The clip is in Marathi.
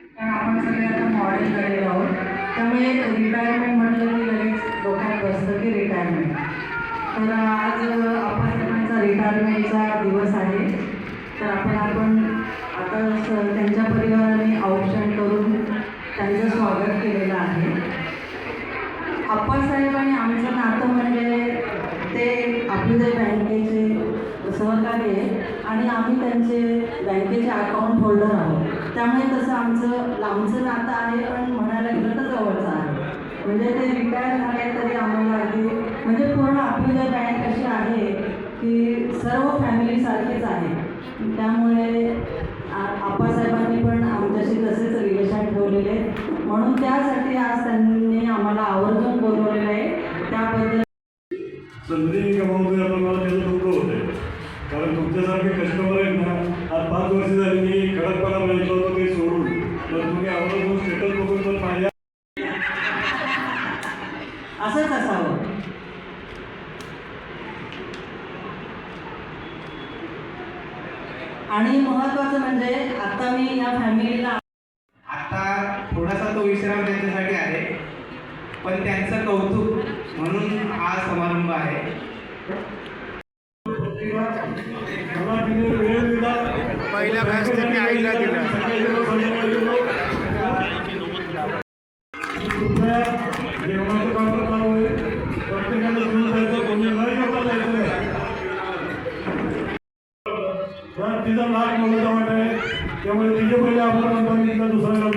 कारण आपण सगळे आता मॉडेल झालेलो आहोत त्यामुळे रिटायरमेंट म्हटलं की लगेच डोक्यात बसतं की रिटायरमेंट तर आज आपण रिटायरमेंटचा दिवस आहे. तर आपण आपण आता त्यांच्या परिवाराने औक्षण करून त्यांचं स्वागत केलेलं आहे. आप्पासाहेब आणि आमचं नातं म्हणजे ते आपले जे बँकेचे सहकारी आहे आणि आम्ही त्यांचे बँकेचे अकाउंट होल्डर आहोत. त्यामुळे तसं आमचं लांबचं नातं आहे पण म्हणायला गेलं तर जवळचं आहे. म्हणजे ते रिटायर झाले तरी आम्हाला अगदी म्हणजे पूर्ण आपली जर बँक अशी आहे की सर्व फॅमिलीसारखीच आहे. त्यामुळे आप्पासाहेबांनी पण आमच्याशी तसेच रिलेशन ठेवलेले. म्हणून त्यासाठी आज त्यांनी आम्हाला आवर्जून बोलवलेलं आहे. त्याबद्दल कारण तुमच्यासारखे कस्टमर आहेत ना आज पाच वर्ष झाली मी खडकपणा बघितलं होतं ते सोडून. तर तुम्ही आवर्जून स्टेटस बघून पण माझ्या असंच असावं. आणि महत्त्वाचं म्हणजे आता मी या फॅमिलीला आता थोडासा तो विश्राम त्यांच्यासाठी आहे पण त्यांचं कौतुक म्हणून हा समारंभ आहे. मला तिने पहिल्या त्यांनी आईला दिला. तिचा लाभ मोलाचा आहे त्यामुळे तिचे पहिले आपण म्हणतो आणि तिचा दुसरा